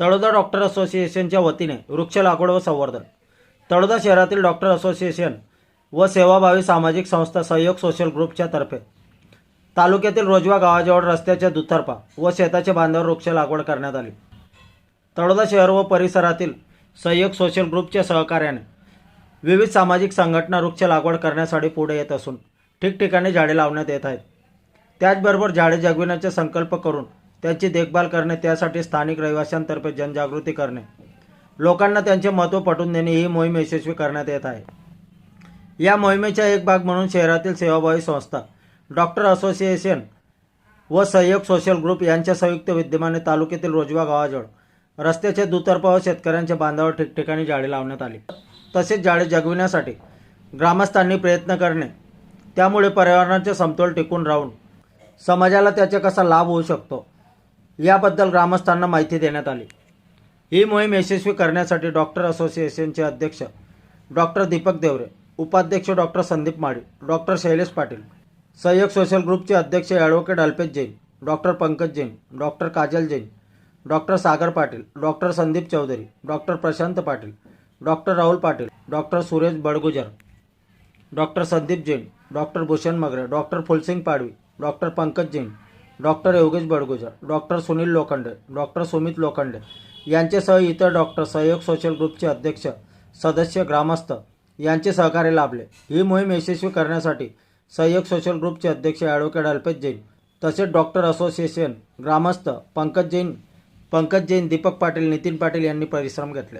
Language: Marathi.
तळोदा डॉक्टर असोसिएशनच्या वतीने वृक्ष लागवड व संवर्धन. तळोदा शहरातील डॉक्टर असोसिएशन व सेवाभावी सामाजिक संस्था सहयोग सोशल ग्रुपच्या तर्फे. तालुक्यातील रोजवा गावाजवळ रस्त्याच्या दुतर्फा व शेताच्या बांधावर वृक्ष लागवड करण्यात आली. तळोदा शहर व परिसरातील सहयोग सोशल ग्रुपच्या सहकार्याने विविध सामाजिक संघटना वृक्ष लागवड करण्यासाठी पुढे येत असून ठिकठिकाणी झाडे लावण्यात येत आहेत. त्याचबरोबर झाडे जगविण्याचा संकल्प करून त्यांची देखभाल करणे त्यासाठी स्थानिक रहिवाशांतर्फे जनजागृती करणे. लोकांना त्यांचे महत्त्व पटवून देणे ही मोहीम यशस्वी करण्यात येत आहे. या मोहिमेचा एक भाग म्हणून शहरातील सेवाभावी संस्था डॉक्टर असोसिएशन व सहयोग सोशल ग्रुप यांच्या संयुक्त विद्यमाने तालुक्यातील रोजवा गावाजवळ रस्त्याच्या दुतर्फा व शेतकऱ्यांच्या बांधावर ठिकठिकाणी झाडे लावण्यात आली. तसेच झाडे जगविण्यासाठी ग्रामस्थांनी प्रयत्न करणे. त्यामुळे पर्यावरणाचे समतोल टिकून राहून समाजाला त्याचा कसा लाभ होऊ शकतो? याबद्दल ग्रामस्थांना माहिती देण्यात आली. ही मोहीम यशस्वी करण्यासाठी डॉक्टर असोसिएशनचे अध्यक्ष डॉक्टर दीपक देवरे उपाध्यक्ष doctor Sandeep Mali doctor Shailesh Patil Sahyog social ग्रुपचे अध्यक्ष advocate Alpesh Jain doctor Pankaj Jain doctor Kajal Jain doctor Sagar Patil doctor Sandeep Chaudhari doctor Prashant Patil doctor Rahul Patil doctor Suresh Badgujar doctor Sandeep Jain doctor Bhushan Magare doctor Phulsing Padvi doctor Pankaj Jain doctor Yogesh Badgujar doctor Sunil Lokhande doctor Sumit Lokhande यांच्यासह इतर डॉक्टर सहयोग सोशल ग्रुपचे अध्यक्ष सदस्य ग्रामस्थ यांचे सहकार्य लाभले. ही मोहीम यशस्वी करण्यासाठी सहयोग सोशल ग्रुपचे अध्यक्ष ॲडव्होकेट अल्पेश जैन तसेच डॉक्टर असोसिएशन ग्रामस्थ पंकज जैन पंकज जैन दीपक पाटील नितीन पाटील यांनी परिश्रम घेतले.